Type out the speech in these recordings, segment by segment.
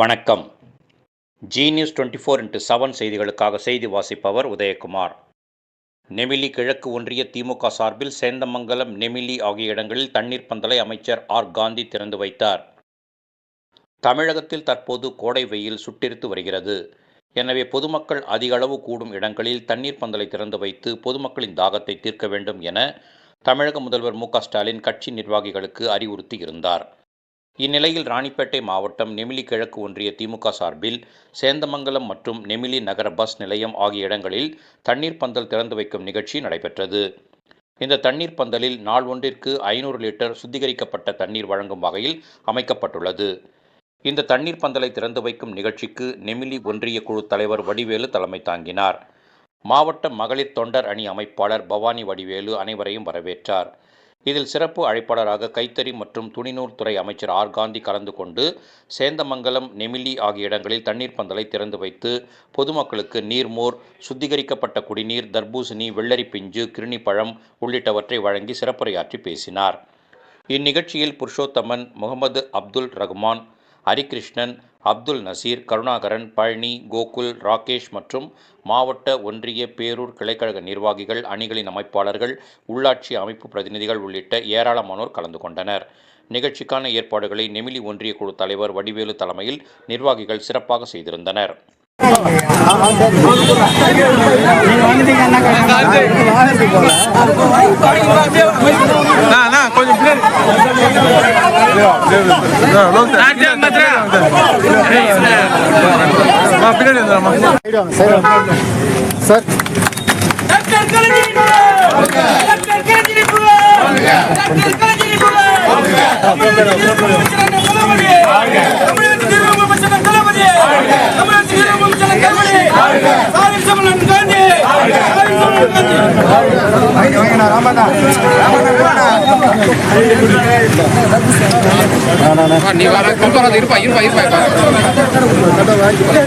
வணக்கம். Zee news twenty four into seven செய்திகளுக்காக செய்தி வாசிப்பவர் உதயகுமார். நெமிலி கிழக்கு ஒன்றிய திமுக சார்பில் சேந்தமங்கலம் நெமிலி ஆகிய இடங்களில் தண்ணீர் பந்தலை அமைச்சர் ஆர். காந்தி திறந்து வைத்தார். தமிழகத்தில் தற்போது கோடை வெயில் சுட்டெரித்து வருகிறது. எனவே பொதுமக்கள் அதிக அளவு கூடும் இடங்களில் தண்ணீர் பந்தலை திறந்து வைத்து பொதுமக்களின் தாகத்தை தீர்க்க வேண்டும் என தமிழக முதல்வர் மு க ஸ்டாலின் கட்சி நிர்வாகிகளுக்கு அறிவுறுத்தி இருந்தார் இந்நிலையில் ராணிப்பேட்டை மாவட்டம் நெமிலி கிழக்கு ஒன்றிய திமுக சார்பில் சேந்தமங்கலம் மற்றும் நெமிலி நகர பஸ் நிலையம் ஆகிய இடங்களில் தண்ணீர் பந்தல் திறந்து வைக்கும் நிகழ்ச்சி நடைபெற்றது. இந்த தண்ணீர் பந்தலில் நாள் ஒன்றிற்கு ஐநூறு லிட்டர் சுத்திகரிக்கப்பட்ட தண்ணீர் வழங்கும் வகையில் அமைக்கப்பட்டுள்ளது. இந்த தண்ணீர் பந்தலை திறந்து வைக்கும் நிகழ்ச்சிக்கு நெமிலி ஒன்றிய குழு தலைவர் வடிவேலு தலைமை தாங்கினார். மாவட்ட மகளிர் தொண்டர் அணி அமைப்பாளர் பவானி வடிவேலு அனைவரையும் வரவேற்றார். இதில் சிறப்பு அழைப்பாளராக கைத்தறி மற்றும் துணிநூல் துறை அமைச்சர் ஆர். காந்தி கலந்து கொண்டு சேந்தமங்கலம் நெமிலி ஆகிய இடங்களில் தண்ணீர் பந்தலை திறந்து வைத்து பொதுமக்களுக்கு நீர்மோர் சுத்திகரிக்கப்பட்ட குடிநீர் தர்பூசணி வெள்ளரி பிஞ்சு கிருணிப்பழம் உள்ளிட்டவற்றை வழங்கி சிறப்புரையாற்றி பேசினார். இந்நிகழ்ச்சியில் புருஷோத்தமன் முகமது அப்துல் ரகுமான் ஹரிகிருஷ்ணன் அப்துல் நசீர் கருணாகரன் பழனி கோகுல் ராகேஷ் மற்றும் மாவட்ட ஒன்றிய பேரூர் கிளைக்கழக நிர்வாகிகள் அணிகளின் அமைப்பாளர்கள் உள்ளாட்சி அமைப்பு பிரதிநிதிகள் உள்ளிட்ட ஏராளமானோர் கலந்து கொண்டனர். நிகழ்ச்சிக்கான ஏற்பாடுகளை நெமிலி ஒன்றிய குழு தலைவர் வடிவேலு தலைமையில் நிர்வாகிகள் சிறப்பாக செய்திருந்தனர். கொஞ்சம் பின்னாடி. சார் ராமண்ணா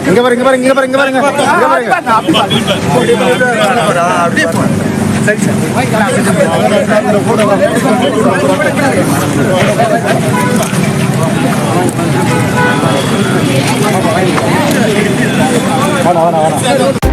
இங்க பாருங்க இங்க பாருங்க இங்க பாருங்க பாருங்க அப்படியே சரி சார் வேணா வேணா வேணா